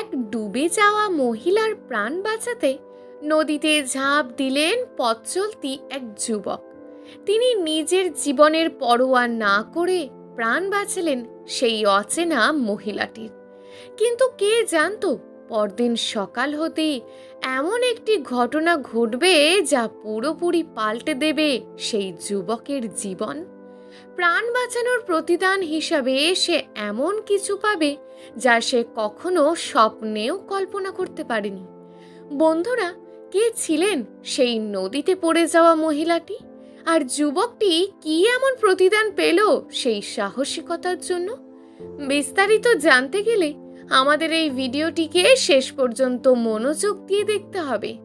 এক ডুবে যাওয়া মহিলার প্রাণ বাঁচাতে নদীতে ঝাঁপ দিলেন পথ চলতি এক যুবক। তিনি নিজের জীবনের পরোয়া না করে প্রাণ বাঁচালেন সেই অচেনা মহিলাটির। কিন্তু কে জানতো পরদিন সকাল হতেই এমন একটি ঘটনা ঘটবে যা পুরোপুরি পাল্টে দেবে সেই যুবকের জীবন? প্রাণ বাঁচানোর প্রতিদান হিসাবে সে এমন কিছু পাবে যা সে কখনো স্বপ্নেও কল্পনা করতে পারেনি। বন্ধুরা, কে ছিলেন সেই নদীতে পড়ে যাওয়া মহিলাটি? আর যুবকটি কি এমন প্রতিদান পেল সেই সাহসিকতার জন্য? বিস্তারিত জানতে গেলে আমাদের এই ভিডিওটিকে শেষ পর্যন্ত মনোযোগ দিয়ে দেখতে হবে।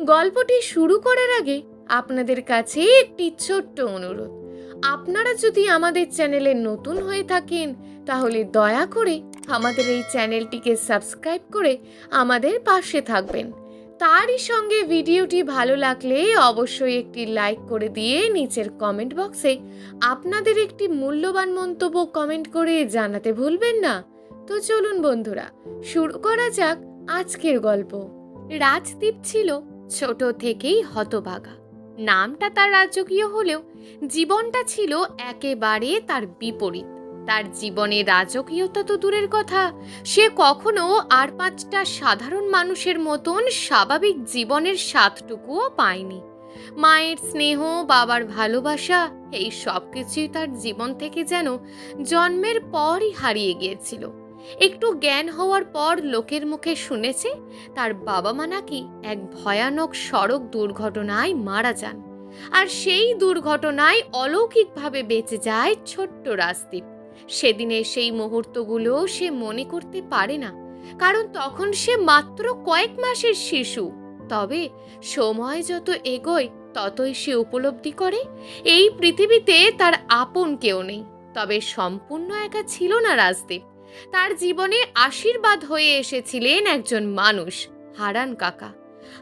গল্পটি শুরু করার আগে আপনাদের কাছে একটি ছোট্ট অনুরোধ। আপনারা যদি আমাদের চ্যানেলে নতুন হয়ে থাকেন, তাহলে দয়া করে আমাদের এই চ্যানেলটিকে সাবস্ক্রাইব করে আমাদের পাশে থাকবেন। তারই সঙ্গে ভিডিওটি ভালো লাগলে অবশ্যই একটি লাইক করে দিয়ে নিচের কমেন্ট বক্সে আপনাদের একটি মূল্যবান মন্তব্য কমেন্ট করে জানাতে ভুলবেন না। তো চলুন বন্ধুরা, শুরু করা যাক আজকের গল্প। রাজদীপ ছিল ছোট থেকেই হতভাগা। নামটা তার রাজকীয় হলেও জীবনটা ছিল একেবারে তার বিপরীত। তার জীবনে রাজকীয়তা তো দূরের কথা। সে কখনো আর পাঁচটা সাধারণ মানুষের মতন স্বাভাবিক জীবনের স্বাদটুকুও পায়নি। মায়ের স্নেহ, বাবার ভালোবাসা, এই সব কিছুই তার জীবন থেকে যেন জন্মের পরই হারিয়ে গিয়েছিল। একটু জ্ঞান হওয়ার পর লোকের মুখে শুনেছে, তার বাবা মা নাকি এক ভয়ানক সড়ক দুর্ঘটনায় মারা যান। আর সেই দুর্ঘটনায় অলৌকিকভাবে বেঁচে যায় ছোট্ট রাজদীপ। সেদিনের সেই মুহূর্তগুলো সে মনে করতে পারে না, কারণ তখন সে মাত্র কয়েক মাসের শিশু। তবে সময় যত এগোয়, ততই সে উপলব্ধি করে, এই পৃথিবীতে তার আপন কেউ নেই। তবে সম্পূর্ণ একা ছিল না রাজদীপ। তার জীবনে আশীর্বাদ হয়ে এসেছিলেন একজন মানুষ, হারান কাকা।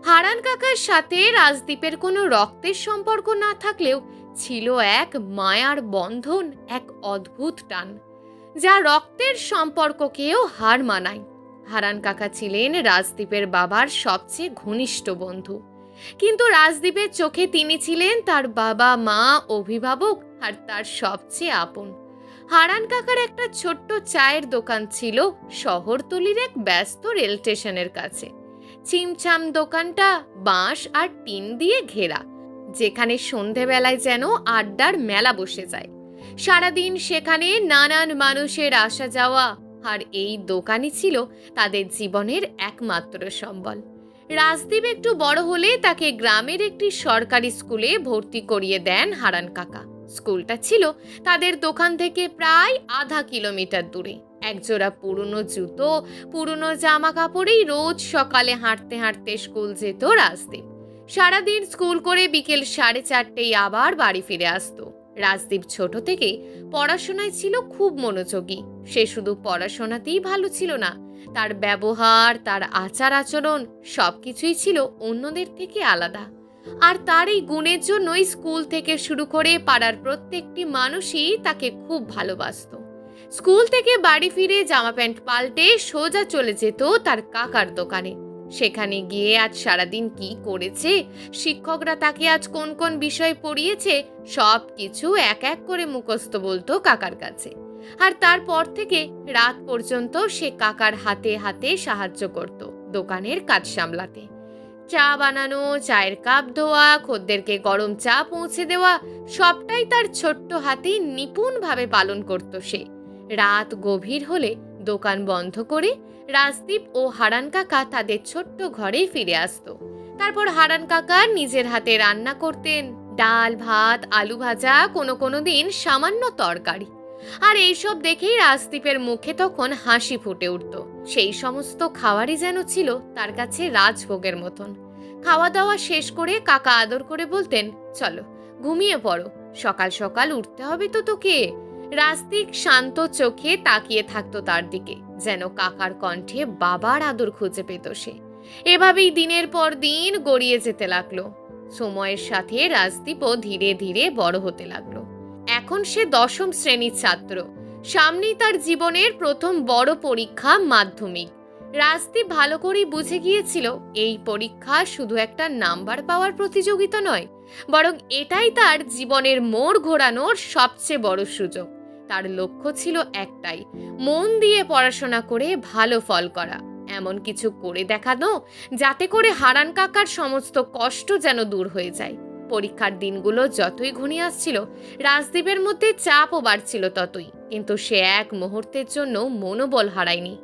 হারান কাকার সাথে রাজদীপের কোনো রক্তের সম্পর্ক না থাকলেও ছিল এক মায়ার বন্ধন, এক অদ্ভুত টান, যা রক্তের সম্পর্ককেও হার মানায়। হারান কাকা ছিলেন রাজদীপের বাবার সবচেয়ে ঘনিষ্ঠ বন্ধু। কিন্তু রাজদীপের চোখে তিনি ছিলেন তার বাবা মা অভিভাবক আর তার সবচেয়ে আপন। হারান কাকার একটা ছোট্ট চায়ের দোকান ছিল শহরতলির এক ব্যস্ত রেল স্টেশনের কাছে। চিমচাম দোকানটা বাঁশ আর টিন দিয়ে ঘেরা, যেখানে সন্ধেবেলায় যেন আড্ডার মেলা বসে যায়। সারাদিন সেখানে নানান মানুষের আসা যাওয়া আর এই দোকানই ছিল তাদের জীবনের একমাত্র সম্বল। রাজদীপ একটু বড় হলে তাকে গ্রামের একটি সরকারি স্কুলে ভর্তি করিয়ে দেন হারান কাকা। স্কুলটা ছিল তাদের দোকান থেকে প্রায় আধা কিলোমিটার দূরে। একজোড়া পুরনো জুতো, পুরনো জামা কাপড়েই রোজ সকালে হাঁটতে হাঁটতে স্কুল যেত রাজদীপ। সারাদিন স্কুল করে বিকেল সাড়ে চারটেই আবার বাড়ি ফিরে আসতো। রাজদীপ ছোট থেকে পড়াশোনায় ছিল খুব মনোযোগী। সে শুধু পড়াশোনাতেই ভালো ছিল না, তার ব্যবহার, তার আচার আচরণ সব কিছুই ছিল অন্যদের থেকে আলাদা। আর তার এই গুণের জন্যই স্কুল থেকে শুরু করে পাড়ার প্রত্যেকটি মানুষই তাকে খুব ভালোবাসত। স্কুল থেকে বাড়ি ফিরে জামা প্যান্ট পাল্টে সোজা চলে যেত তার কাকার দোকানে। সেখানে গিয়ে আজ সারাদিন কি করেছে, শিক্ষকরা তাকে আজ কোন কোন বিষয় পড়িয়েছে সব কিছু এক এক করে মুখস্থ বলতো কাকার কাছে। আর তারপর থেকে রাত পর্যন্ত সে কাকার হাতে হাতে সাহায্য করত দোকানের কাজ সামলাতে। চা বানানো, চায়ের কাপ ধোয়া, খদ্দেরকে গরম চা পৌঁছে দেওয়া, সবটাই তার ছোট্ট হাতে নিপুণভাবে পালন করত সে। রাত গভীর হলে দোকান বন্ধ করে রাজদীপ ও হারান কাকা তাদের ছোট্ট ঘরে ফিরে আসতো। তারপর হারান কাকা নিজের হাতে রান্না করতেন, ডাল, ভাত, আলু ভাজা, কোনো কোনো দিন সামান্য তরকারি। আর এইসব দেখেই রাজদীপের মুখে তখন হাসি ফুটে উঠত। সেই সমস্ত খাবারই যেন ছিল তার কাছে রাজভোগের মতন। খাওয়া দাওয়া শেষ করে কাকা আদর করে বলতেন, চলো, ঘুমিয়ে পড়ো। সকাল সকাল উঠতে হবে তো তোকে। রাস্তিক শান্ত চোখে তাকিয়ে থাকতো তার দিকে, যেন কাকার কণ্ঠে বাবার আদর খুঁজে পেত সে। এভাবেই দিনের পর দিন গড়িয়ে যেতে লাগল। সময়ের সাথে রাজদীপও ধীরে ধীরে বড় হতে লাগল। এখন সে দশম শ্রেণির ছাত্র। সামনেই তার জীবনের প্রথম বড় পরীক্ষা মাধ্যমিক। রাজদীপ ভালো করেই বুঝে গিয়েছিল, এই পরীক্ষা শুধু একটা নাম্বার পাওয়ার প্রতিযোগিতা নয়, বরং এটাই তার জীবনের মোড় ঘোরানোর সবচেয়ে বড় সুযোগ। তার লক্ষ্য ছিল একটাই, মন দিয়ে পড়াশোনা করে ভালো ফল করা। এমন কিছু করে দেখানো, যাতে করে হারান কাকার সমস্ত কষ্ট যেন দূর হয়ে যায়। পরীক্ষার দিনগুলো যতই ঘনিয়ে আসছিল রাজদীপের মধ্যে চাপও বাড়ছিল ততই। কিন্তু সে এক মুহূর্তের জন্য মনোবল হারায়নি।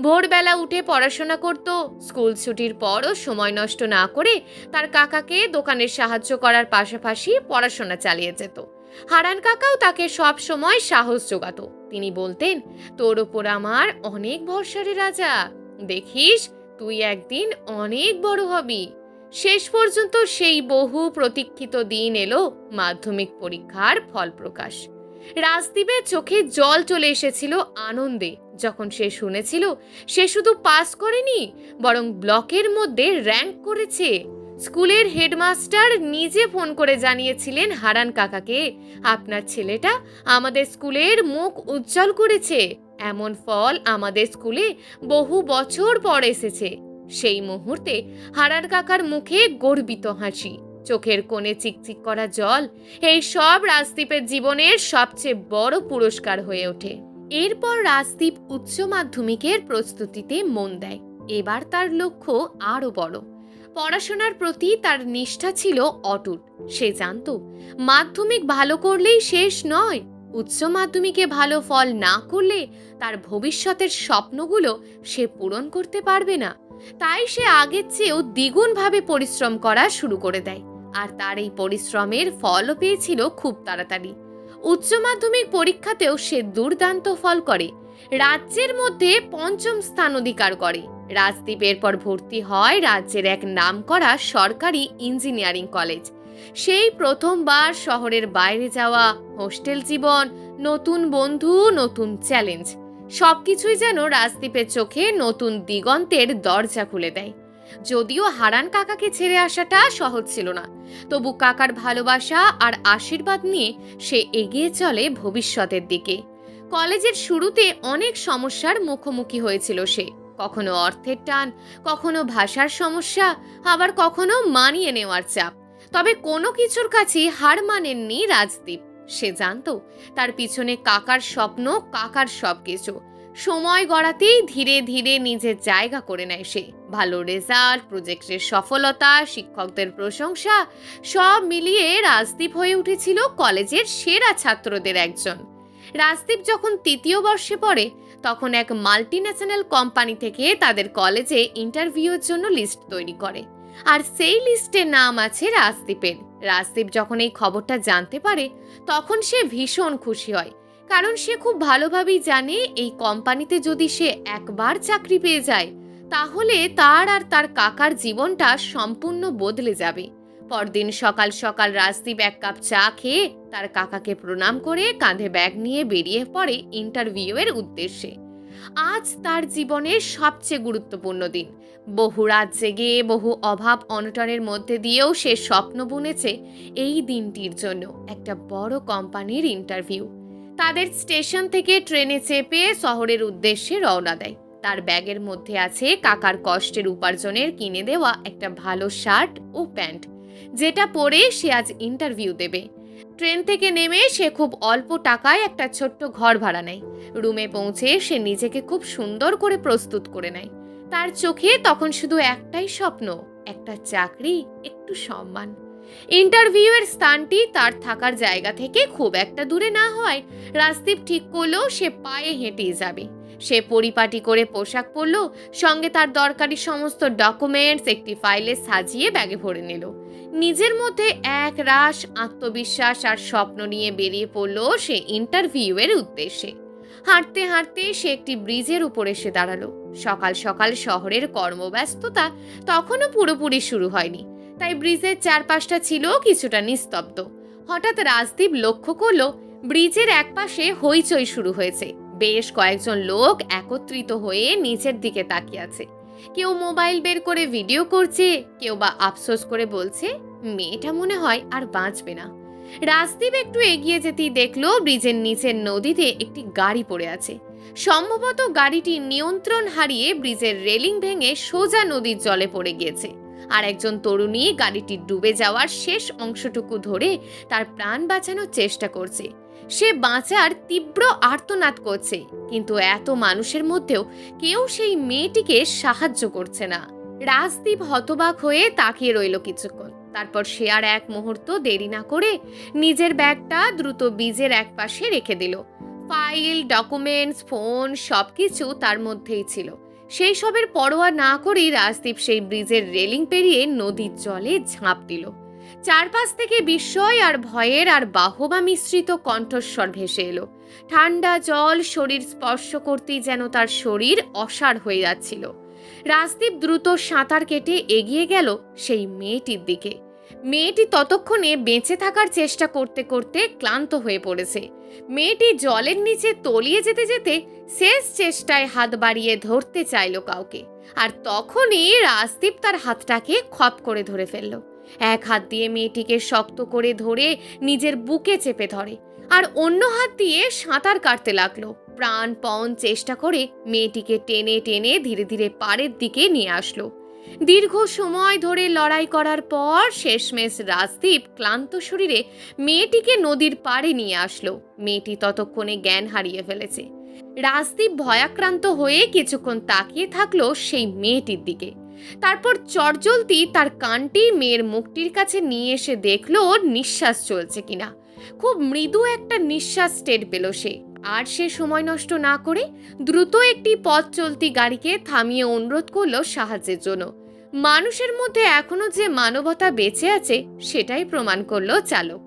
ভোরবেলা উঠে পড়াশোনা করত, স্কুল ছুটির পরও সময় নষ্ট না করে তার কাকাকে দোকানের সাহায্য করার পাশাপাশি পড়াশোনা চালিয়ে যেত। হারান কাকাও তাকে সব সময় সাহস যোগাতো। তিনি বলতেন, তোর ওপর আমার অনেক ভরসারে রাজা। দেখিস, তুই একদিন অনেক বড় হবি। শেষ পর্যন্ত সেই বহু প্রতীক্ষিত দিন এলো মাধ্যমিক পরীক্ষার ফল প্রকাশ। রাজদীপের চোখে জল চলে এসেছিল আনন্দে। যখন সে শুনেছিল, সে শুধু পাস করেনি, বরং ব্লকের মধ্যে র্যাঙ্ক করেছে। স্কুলের হেডমাস্টার নিজে ফোন করে জানিয়েছিলেন, হারান কাকাকে, আপনার ছেলেটা আমাদের স্কুলের মুখ উজ্জ্বল করেছে। এমন ফল আমাদের স্কুলে বহু বছর পর এসেছে। সেই মুহূর্তে হারার কাকার মুখে গর্বিত হাসি। চোখের কোণে চিকচিক করা জল এই সব রাজদীপের জীবনের সবচেয়ে বড় পুরস্কার হয়ে ওঠে। এরপর রাজদীপ উচ্চ মাধ্যমিকের প্রস্তুতিতে মন দেয়। এবার তার লক্ষ্য আরও বড়। পড়াশোনার প্রতি তার নিষ্ঠা ছিল অটুট। সে জানত, মাধ্যমিক ভালো করলেই শেষ নয়। উচ্চ মাধ্যমিকে ভালো ফল না করলে তার ভবিষ্যতের স্বপ্নগুলো সে পূরণ করতে পারবে না। তাই সে আগের চেয়েও দ্বিগুণভাবে পরিশ্রম করা শুরু করে দেয়। আর তার এই পরিশ্রমের ফলও পেয়েছিল খুব তাড়াতাড়ি। উচ্চ মাধ্যমিক পরীক্ষাতেও সে দুর্দান্ত ফল করে। রাজ্যের মধ্যে পঞ্চম স্থান অধিকার করে। রাজদ্বীপের পর ভর্তি হয় রাজ্যের এক নামকরা সরকারি ইঞ্জিনিয়ারিং কলেজ। সেই প্রথমবার শহরের বাইরে যাওয়া, হোস্টেল জীবন, নতুন বন্ধু, নতুন চ্যালেঞ্জ। সবকিছুই যেন রাজদীপের চোখে নতুন দিগন্তের দরজা খুলে দেয়। যদিও হারান কাকাকে ছেড়ে আসাটা সহজ ছিল না, তবু কাকার ভালোবাসা আর আশীর্বাদ নিয়ে সে এগিয়ে চলে ভবিষ্যতের দিকে। কলেজের শুরুতে অনেক সমস্যার মুখোমুখি হয়েছিল সে। কখনো অর্থের টান, কখনো ভাষার সমস্যা, আবার কখনো মানিয়ে নেওয়ার চাপ। তবে কোনো কিছুর কাছেই হার মানেননি রাজদীপ সে জানতো তার পিছনে কাকার স্বপ্ন, কাকার সব কিছু সময় গড়াতেই ধীরে ধীরে নিজের জায়গা করে নেয় সে। ভালো রেজাল্ট, প্রজেক্টের সফলতা, শিক্ষকদের প্রশংসা, সব মিলিয়ে রাজদীপ হয়ে উঠেছিল কলেজের সেরা ছাত্রদের একজন। রাজদীপ যখন তৃতীয় বর্ষে পড়ে, তখন এক মাল্টি কোম্পানি থেকে তাদের কলেজে ইন্টারভিউর জন্য লিস্ট তৈরি করে। আর সেই লিস্টে নাম আছে রাজদীপের। রাজদীপ যখন এই খবরটা জানতে পারে, তখন সে ভীষণ খুশি হয়। কারণ সে খুব ভালোভাবেই জানে এই কোম্পানিতে যদি সে একবার চাকরি পেয়ে যায়, তাহলে তার আর তার কাকার জীবনটা সম্পূর্ণ বদলে যাবে। পরদিন সকাল সকাল রাজদীপ এক কাপ চা খেয়ে তার কাকাকে প্রণাম করে কাঁধে ব্যাগ নিয়ে বেরিয়ে পড়ে ইন্টারভিউয়ের উদ্দেশ্যে। আজ তার জীবনের সবচেয়ে গুরুত্বপূর্ণ দিন। বহু রাত জেগে, বহু অভাব অনটনের মধ্যে দিয়েও সে স্বপ্ন বুনেছে এই দিনটির জন্য একটা বড় কোম্পানির ইন্টারভিউ। তাদের স্টেশন থেকে ট্রেনে চেপে শহরের উদ্দেশ্যে রওনা দেয়। তার ব্যাগের মধ্যে আছে কাকার কষ্টের উপার্জনের কিনে দেওয়া একটা ভালো শার্ট ও প্যান্ট, যেটা পরে সে আজ ইন্টারভিউ দেবে। ট্রেন থেকে নেমে সে খুব অল্প টাকায় একটা ছোট্ট ঘর ভাড়া নেয়। রুমে পৌঁছে সে নিজেকে খুব সুন্দর করে প্রস্তুত করে নেয়। তার চোখে তখন শুধু একটাই স্বপ্ন, একটা চাকরি, একটু সম্মান। ইন্টারভিউয়ের স্থানটি তার থাকার জায়গা থেকে খুব একটা দূরে না হয় রাজদীপ ঠিক করল সে পায়ে হেঁটেই যাবে। সে পরিপাটি করে পোশাক পরলো, সঙ্গে তার দরকারি সমস্ত ডকুমেন্টস একটি ফাইলে সাজিয়ে ব্যাগে ভরে নিল। নিজের মধ্যে এক রাস আত্মবিশ্বাস আর স্বপ্ন নিয়ে বেরিয়ে পড়ল সে ইন্টারভিউয়ের উদ্দেশ্যে। হাঁটতে হাঁটতে সে একটি ব্রিজের উপর এসে দাঁড়াল। সকাল সকাল শহরের কর্মব্যস্ততা তখনও পুরোপুরি শুরু হয়নি। তাই ব্রিজের চারপাশটা ছিল কিছুটা নিস্তব্ধ। হঠাৎ রাজদীপ লক্ষ্য করল, ব্রিজের একপাশে হইচই শুরু হয়েছে। বেশ কয়েকজন লোক একত্রিত হয়ে নিচের দিকে তাকিয়ে আছে। কেউ মোবাইল বের করে ভিডিও করছে, কেউ বা আফসোস করে বলছে, মেয়েটা মনে হয় আর বাঁচবে না। রাজদীপ একটু এগিয়ে যেতেই দেখল ব্রিজের নিচের নদীতে একটি গাড়ি পড়ে আছে। সম্ভবত গাড়িটি নিয়ন্ত্রণ হারিয়ে ব্রিজের রেলিং ভেঙে সোজা নদীর জলে পড়ে গিয়েছে। আর একজন তরুণী গাড়িটি ডুবে যাওয়ার শেষ অংশটুকু ধরে তার প্রাণ বাঁচানোর চেষ্টা করছে। সে বাঁচার তীব্র আর্তনাদ করছে, কিন্তু এত মানুষের মধ্যেও কেউ সেই মেয়েটিকে সাহায্য করছে না। রাজদীপ হতবাক হয়ে তাকিয়ে রইল কিছুক্ষণ। তারপর সে আর এক মুহূর্ত দেরি না করে নিজের ব্যাগটা দ্রুত বীজের এক পাশে রেখে দিল। ফাইল, ডকুমেন্টস, ফোন, সবকিছু তার মধ্যেই ছিল। সেই সবের পরোয়া না করেই রাজদীপ সেই ব্রিজের রেলিং পেরিয়ে নদীর জলে ঝাঁপ দিল। চারপাশ থেকে বিস্ময় আর ভয়ের আর বাহবা মিশ্রিত কণ্ঠস্বর ভেসে এলো। ঠান্ডা জল শরীর স্পর্শ করতেই যেন তার শরীর অসাড় হয়ে যাচ্ছিল। রাজদীপ দ্রুত সাঁতার কেটে এগিয়ে গেল সেই মেয়েটির দিকে। মেয়েটি ততক্ষণে বেঁচে থাকার চেষ্টা করতে করতে ক্লান্ত হয়ে পড়েছে। মেয়েটি জলের নিচে তলিয়ে যেতে যেতে শেষ চেষ্টায় হাত বাড়িয়ে ধরতে চাইল কাউকে। আর তখনই রাজদীপ তার হাতটাকে খপ করে ধরে ফেলল। এক হাত দিয়ে মেয়েটিকে শক্ত করে ধরে নিজের বুকে চেপে ধরে, আর অন্য হাত দিয়ে সাঁতার কাটতে লাগল। প্রাণপণ চেষ্টা করে মেয়েটিকে টেনে টেনে ধীরে ধীরে পাড়ের দিকে নিয়ে আসলো। দীর্ঘ সময় ধরে লড়াই করার পর শেষমেশ রাজদীপ ক্লান্ত শরীরে মেয়েটিকে নদীর পাড়ে নিয়ে আসলো। মেয়েটি ততক্ষণে জ্ঞান হারিয়ে ফেলেছে। রাজদীপ ভয়াক্রান্ত হয়ে কিছুক্ষণ তাকিয়ে থাকল সেই মেয়েটির দিকে। তারপর চটজলতি তার কানটি মেয়ের মুখটির কাছে নিয়ে এসে দেখল, ওর নিঃশ্বাস চলছে কিনা। খুব মৃদু একটা নিঃশ্বাস টের পেল সে। আর সে সময় নষ্ট না করে দ্রুত একটি পথ চলতি গাড়িকে থামিয়ে অনুরোধ করল সাহায্যের জন্য। মানুষের মধ্যে এখনও যে মানবতা বেঁচে আছে, সেটাই প্রমাণ করল চালক।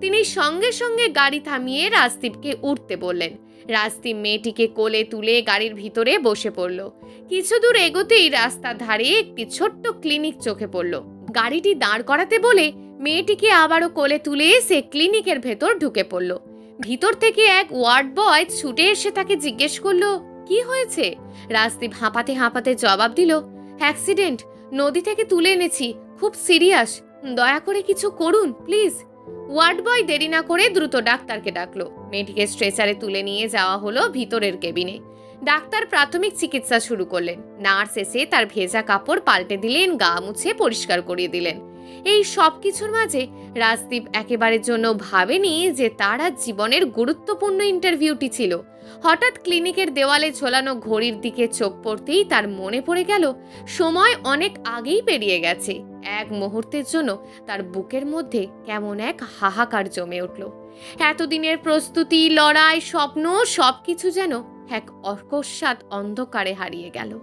তিনি সঙ্গে সঙ্গে গাড়ি থামিয়ে রাজদীপকে উঠতে বললেন রাজদীপ মেয়েটিকে কোলে তুলে গাড়ির ভিতরে বসে পড়ল। কিছু দূর এগোতেই রাস্তার ধারে একটি ছোট্ট ক্লিনিক চোখে পড়ল। গাড়িটি দাঁড় করাতে বলে মেয়েটিকে আবারও কোলে তুলে সে ক্লিনিকের ভেতর ঢুকে পড়ল। ভিতর থেকে এক ওয়ার্ড বয় ছুটে এসে তাকে জিজ্ঞেস করল, কি হয়েছে? রাজদীপ হাঁপাতে হাঁপাতে জবাব দিল, অ্যাক্সিডেন্ট। নদী থেকে তুলে এনেছি। খুব সিরিয়াস। দয়া করে কিছু করুন, প্লিজ। ওয়ার্ড বয় দেরি না করে দ্রুত ডাক্তারকে ডাকলো। মেয়েটিকে স্ট্রেচারে তুলে নিয়ে যাওয়া হলো ভিতরের কেবিনে ডাক্তার প্রাথমিক চিকিৎসা শুরু করলেন। নার্স এসে তার ভেজা কাপড় পাল্টে দিলেন, গা মুছে পরিষ্কার করিয়ে দিলেন। এই সব কিছুর মাঝে রাজদীপ একেবারের জন্য ভাবেনি যে তার জীবনের গুরুত্বপূর্ণ ইন্টারভিউটি ছিল। হঠাৎ ক্লিনিকের দেওয়ালে ঝোলানো ঘড়ির দিকে চোখ পড়তেই তার মনে পড়ে গেল, সময় অনেক আগেই পেরিয়ে গেছে। এক মুহূর্তের জন্য তার বুকের মধ্যে কেমন এক হাহাকার জমে উঠল। এতদিনের প্রস্তুতি, লড়াই, স্বপ্ন সব কিছু যেন এক অকস্মাৎ অন্ধকারে হারিয়ে গেল।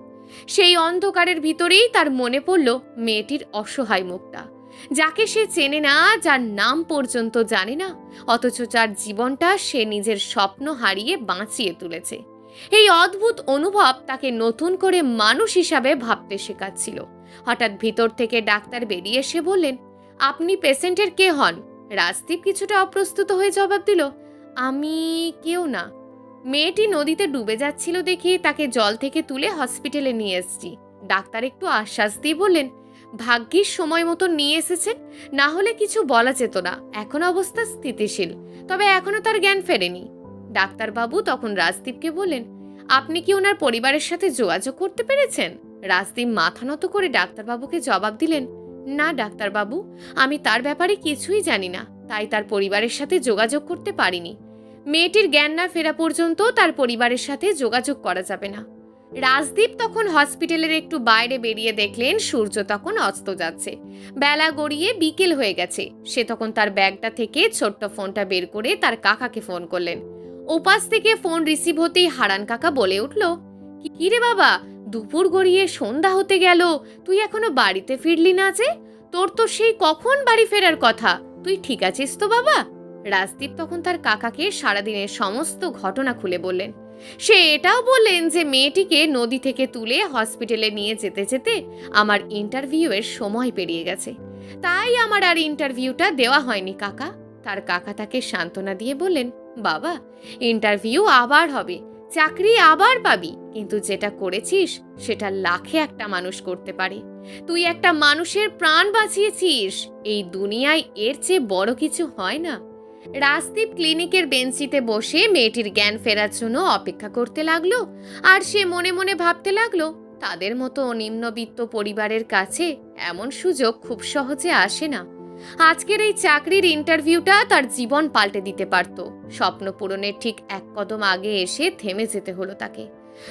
সেই অন্ধকারের ভিতরেই তার মনে পড়ল মেয়েটির অসহায় মুখটা। যাকে সে চেনে না, যার নাম পর্যন্ত জানে না, অথচ যার জীবনটা সে নিজের স্বপ্ন হারিয়ে বাঁচিয়ে তুলেছে। এই অদ্ভুত অনুভব তাকে নতুন করে মানুষ হিসাবে ভাবতে শেখাচ্ছিল। হঠাৎ ভিতর থেকে ডাক্তার বেরিয়ে এসে বললেন, আপনি পেশেন্টের কে হন? রাজদীপ কিছুটা অপ্রস্তুত হয়ে জবাব দিল, আমি কেউ না। মেয়েটি নদীতে ডুবে যাচ্ছিল দেখে তাকে জল থেকে তুলে হসপিটালে নিয়ে এসেছি। ডাক্তার একটু আশ্বাস দিয়ে বললেন ভাগ্যিস সময় মতো নিয়ে এসেছেন, না হলে কিছু বলা যেত না। এখন অবস্থা স্থিতিশীল, তবে এখনও তার জ্ঞান ফেরেনি। ডাক্তারবাবু তখন রাজদীপকে বললেন, আপনি কি ওনার পরিবারের সাথে যোগাযোগ করতে পেরেছেন? রাজদীপ মাথা নত করে ডাক্তারবাবুকে জবাব দিলেন, না, ডাক্তারবাবু, আমি তার ব্যাপারে কিছুই জানি না, তাই তার পরিবারের সাথে যোগাযোগ করতে পারিনি। মেয়েটির জ্ঞান না ফেরা পর্যন্ত তার পরিবারের সাথে যোগাযোগ করা যাবে না। রাজদীপ তখন হসপিটালের একটু বাইরে বেরিয়ে দেখলেন, সূর্য তখন অস্ত যাচ্ছে। বেলা গড়িয়ে বিকেল হয়ে গেছে। সে তখন তার ব্যাগটা থেকে ছোট্ট ফোনটা বের করে তার কাকাকে ফোন করলেন। ওপাশ থেকে ফোন রিসিভ হতেই হারান কাকা বলে উঠল, কি রে বাবা, দুপুর গড়িয়ে সন্ধ্যা হতে গেল, তুই এখনও বাড়িতে ফিরলি না যে? তোর তো সেই কখন বাড়ি ফেরার কথা, তুই ঠিক আছিস তো বাবা? রাজদীপ তখন তার কাকাকে সারাদিনের সমস্ত ঘটনা খুলে বললেন। সে এটাও বললেন যে মেয়েটিকে নদী থেকে তুলে হসপিটালে নিয়ে যেতে যেতে আমার ইন্টারভিউয়ের সময় পেরিয়ে গেছে। তাই আমার আর ইন্টারভিউটা দেওয়া হয়নি, কাকা। তার কাকা তাকে সান্ত্বনা দিয়ে বললেন, বাবা, ইন্টারভিউ আবার হবে, চাকরি আবার পাবি, কিন্তু যেটা করেছিস সেটা লাখে একটা মানুষ করতে পারে। তুই একটা মানুষের প্রাণ বাঁচিয়েছিস, এই দুনিয়ায় এর চেয়ে বড় কিছু হয় না। রাজদীপ ক্লিনিকের বেঞ্চিতে বসে মেয়েটির জ্ঞান ফেরার জন্য অপেক্ষা করতে লাগল। আর সে মনে মনে ভাবতে লাগল, তাদের মতো নিম্নবিত্ত পরিবারের কাছে এমন সুযোগ খুব সহজে আসে না। আজকের এই চাকরির ইন্টারভিউটা তার জীবন পাল্টে দিতে পারত। স্বপ্ন পূরণের ঠিক এক কদম আগে এসে থেমে যেতে হলো তাকে।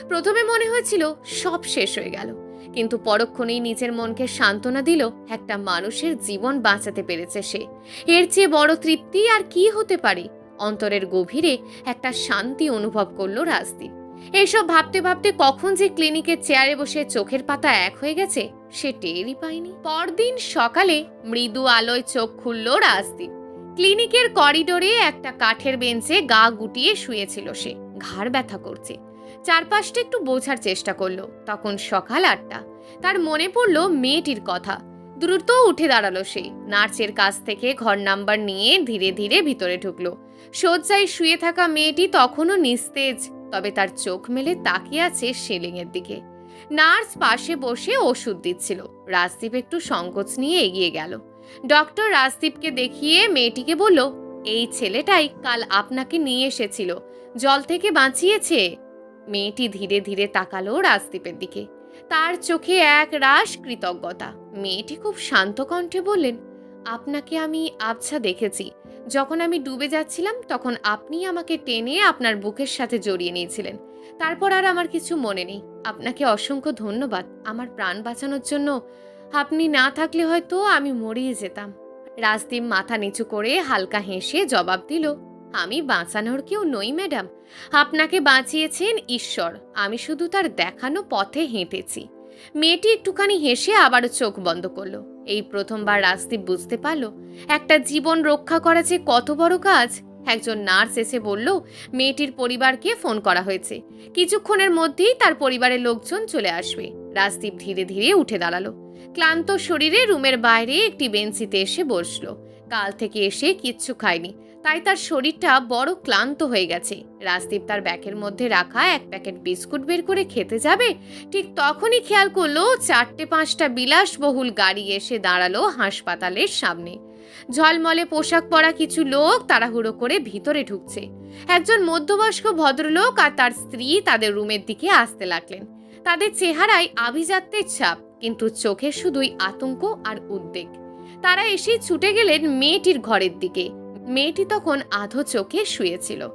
প্রথমে মনে হয়েছিল, সব শেষ হয়ে গেল। কিন্তু পরক্ষণেই নিজের মনকে সান্ত্বনা দিল একটা মানুষের জীবন বাঁচাতে পেরেছে সে। এর চেয়ে বড় তৃপ্তি আর কি হতে পারে? অন্তরের গভীরে একটা শান্তি অনুভব করল রাজদীপ। এইসব ভাবতে ভাবতে কখন যে ক্লিনিকের চেয়ারে বসে চোখের পাতা এক হয়ে গেছে, সে টেরই পায়নি। পরদিন সকালে মৃদু আলোয় চোখ খুলল রাজদীপ। ক্লিনিকের করিডোরে একটা কাঠের বেঞ্চে গা গুটিয়ে শুয়েছিল সে। ঘাড় ব্যথা করছে। চারপাশটা একটু বোঝার চেষ্টা করল। তখন সকাল আটটা। তার মনে পড়ল মেয়েটির কথা। দ্রুত উঠে দাঁড়াল সে। নার্সের কাছ থেকে ঘর নাম্বার নিয়ে ধীরে ধীরে ভিতরে ঢুকলো। শয্যায় শুয়ে থাকা মেয়েটি তখনও নিস্তেজ, তবে তার চোখ মেলে তাকিয়ে আছে সিলিংয়ের দিকে। নার্স পাশে বসে ওষুধ দিচ্ছিল। রাজদীপ একটু সংকোচ নিয়ে এগিয়ে গেল। ডক্টর রাজদীপকে দেখিয়ে মেয়েটিকে বলল, এই ছেলেটাই কাল আপনাকে নিয়ে এসেছিল। জল থেকে বাঁচিয়েছে। মেয়েটি ধীরে ধীরে তাকালো রাজদীপের দিকে। তার চোখে এক রাস কৃতজ্ঞতা। মেয়েটি খুব শান্ত কণ্ঠে বললেন, আপনাকে আমি আবছা দেখেছি। যখন আমি ডুবে যাচ্ছিলাম, তখন আপনি আমাকে টেনে আপনার বুকের সাথে জড়িয়ে নিয়েছিলেন। তারপর আর আমার কিছু মনে নেই। আপনাকে অসংখ্য ধন্যবাদ। আমার প্রাণ বাঁচানোর জন্য আপনি না থাকলে হয়তো আমি মরিয়ে যেতাম। রাজদীপ মাথা নিচু করে হালকা হেসে জবাব দিল আমি বাঁচানোর কেউ নই, ম্যাডাম। আপনাকে বাঁচিয়েছেন ঈশ্বর। আমি শুধু তার দেখানো পথে হেঁটেছি। মেয়েটি একটুখানি হেসে আবারও চোখ বন্ধ করল। এই প্রথমবার রাজদীপ বুঝতে পারল, একটা জীবন রক্ষা করা যে কত বড় কাজ। একজন নার্স এসে বলল, মেয়েটির পরিবারকে ফোন করা হয়েছে। কিছুক্ষণের মধ্যেই তার পরিবারের লোকজন চলে আসবে। রাজদীপ ধীরে ধীরে উঠে দাঁড়াল। ক্লান্ত শরীরে রুমের বাইরে একটি বেঞ্চিতে এসে বসল। কাল থেকে এসে কিচ্ছু খায়নি। তাই তার শরীরটা বড় ক্লান্ত হয়ে গেছে। রাজদীপ তার ব্যাগের মধ্যে রাখা এক প্যাকেট বিস্কুট বের করে খেতে যাবে, ঠিক তখনই খেয়াল করল চারটে পাঁচটা বিলাসবহুল গাড়ি এসে দাঁড়াল হাসপাতালের সামনে। ঝলমলে পোশাক পরা কিছু লোক তাড়াহুড়ো করে ভিতরে ঢুকছে। একজন মধ্যবয়স্ক ভদ্রলোক আর তার স্ত্রী তাদের রুমের দিকে আসতে লাগলেন। তাদের চেহারায় আভিজাত্যের ছাপ, কিন্তু চোখে শুধুই আতঙ্ক আর উদ্বেগ। তারা এসে ছুটে গেলেন মেয়েটির ঘরের দিকে। মেয়েটি তখন আধো চোখে শুয়েছিল।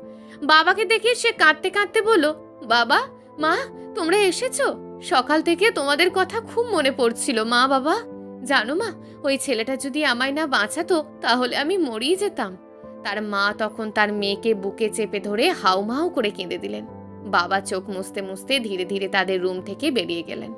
বাবাকে দেখে সে কাঁদতে কাঁদতে বলল, বাবা, মা, তোমরা এসেছ? সকাল থেকে তোমাদের কথা খুব মনে পড়ছিল, মা বাবা। জানো মা, ওই ছেলেটা যদি আমায় না বাঁচাতো, তাহলে আমি মরেই যেতাম। তার মা তখন তার মেয়েকে বুকে চেপে ধরে হাউমাউ করে কেঁদে দিলেন। বাবা চোখ মুছতে মুছতে ধীরে ধীরে তাদের রুম থেকে বেরিয়ে গেলেন।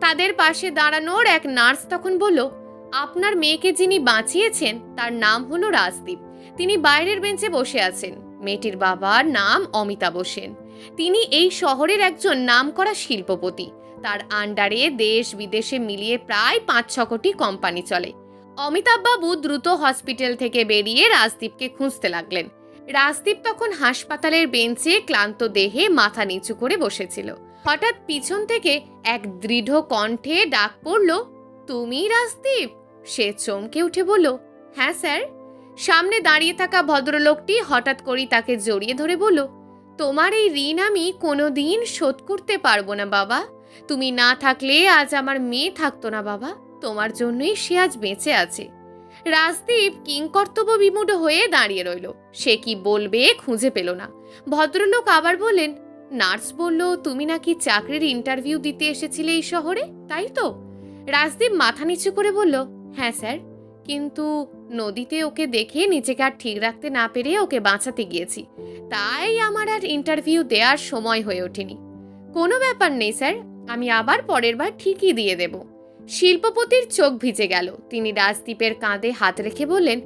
তাদের পাশে দাঁড়ানোর এক নার্স তখন বলল, আপনার মেয়েকে যিনি বাঁচিয়েছেন, তার নাম হলো রাজদীপ। তিনি বাইরের বেঞ্চে বসে আছেন। মেয়েটির বাবার নাম অমিতাভ সেন। তিনি এই শহরের একজন নামকরা শিল্পপতি। তার আন্ডারে দেশ বিদেশে মিলিয়ে প্রায় পাঁচ ছ কোটি কোম্পানি চলে। অমিতাভ বাবু দ্রুত হসপিটাল থেকে বেরিয়ে রাজদীপকে খুঁজতে লাগলেন। রাজদীপ তখন হাসপাতালের বেঞ্চে ক্লান্ত দেহে মাথা নিচু করে বসেছিল। হঠাৎ পিছন থেকে এক দৃঢ় কণ্ঠে ডাক পড়ল, তুমি রাজদীপ? সে চমকে উঠে বলল হ্যাঁ স্যার। সামনে দাঁড়িয়ে থাকা ভদ্রলোকটি হঠাৎ করেই তাকে জড়িয়ে ধরে বলল, তোমার এই ঋণ আমি কোনোদিন শোধ করতে পারব না বাবা। তুমি না থাকলে আজ আমার মেয়ে থাকতো না বাবা। তোমার জন্যই সে আজ বেঁচে আছে রাজদীপ কিংকর্তব্য বিমূঢ় হয়ে দাঁড়িয়ে রইল। সে কি বলবে খুঁজে পেল না। ভদ্রলোক আবার বললেন, নার্স বলল, তুমি নাকি চাকরির ইন্টারভিউ দিতে এসেছিলে এই শহরে, তাই তো রাজদীপ মাথা নিচু করে বলল হ্যাঁ স্যার। কিন্তু নদীতে ওকে দেখে নিজেকে আর ঠিক রাখতে না পেরে ওকে বাঁচাতে গিয়েছি। তাই আমার আর ইন্টারভিউ দেওয়ার সময় হয়ে ওঠেনি। কোনো ব্যাপার নেই, স্যার। আমি আবার পরের বার ঠিকই দিয়ে দেব। শিল্পপতির চোখ ভিজে গেল। তিনি রাজদ্বীপের কাঁধে হাত রেখে বললেন,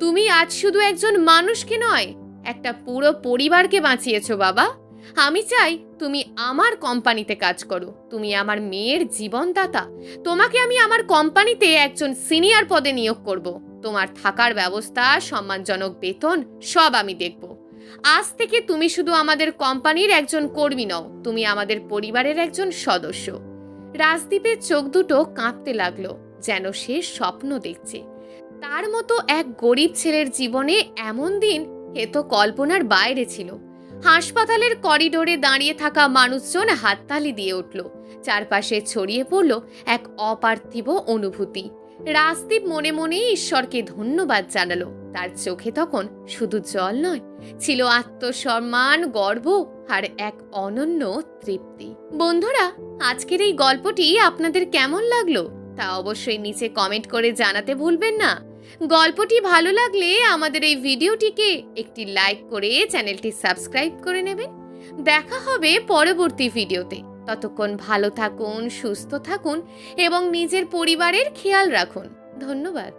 তুমি আজ শুধু একজন মানুষকে নয়, একটা পুরো পরিবারকে বাঁচিয়েছ বাবা। আমি চাই তুমি আমার কোম্পানিতে কাজ করো। তুমি আমার মেয়ের জীবনদাতা। তোমাকে আমি আমার কোম্পানিতে একজন সিনিয়র পদে নিয়োগ করব। তোমার থাকার ব্যবস্থা, সম্মানজনক বেতন, সব আমি দেখব। আজ থেকে তুমি শুধু আমাদের কোম্পানির একজন কর্মী নও, তুমি আমাদের পরিবারের একজন সদস্য। রাজদীপের চোখ দুটো কাঁপতে লাগল, যেন সে স্বপ্ন দেখছে। তার মতো এক গরিব ছেলের জীবনে এমন দিন এ তো কল্পনার বাইরে ছিল। হাসপাতালের করিডোরে দাঁড়িয়ে থাকা মানুষজন হাততালি দিয়ে উঠল। চারপাশে ছড়িয়ে পড়ল এক অপার্থিব অনুভূতি। রাজদীপ মনে মনে ঈশ্বরকে ধন্যবাদ জানালো। তার চোখে তখন শুধু জল নয়, ছিল আত্মসম্মান, গর্ব আর এক অনন্য তৃপ্তি। বন্ধুরা, আজকের এই গল্পটি আপনাদের কেমন লাগল তা অবশ্যই নিচে কমেন্ট করে জানাতে ভুলবেন না। গল্পটি ভালো লাগলে আমাদের এই ভিডিওটিকে একটি লাইক করে চ্যানেলটি সাবস্ক্রাইব করে নেবেন। দেখা হবে পরবর্তী ভিডিওতে। ততক্ষণ ভালো থাকুন, সুস্থ থাকুন এবং নিজের পরিবারের খেয়াল রাখুন। ধন্যবাদ।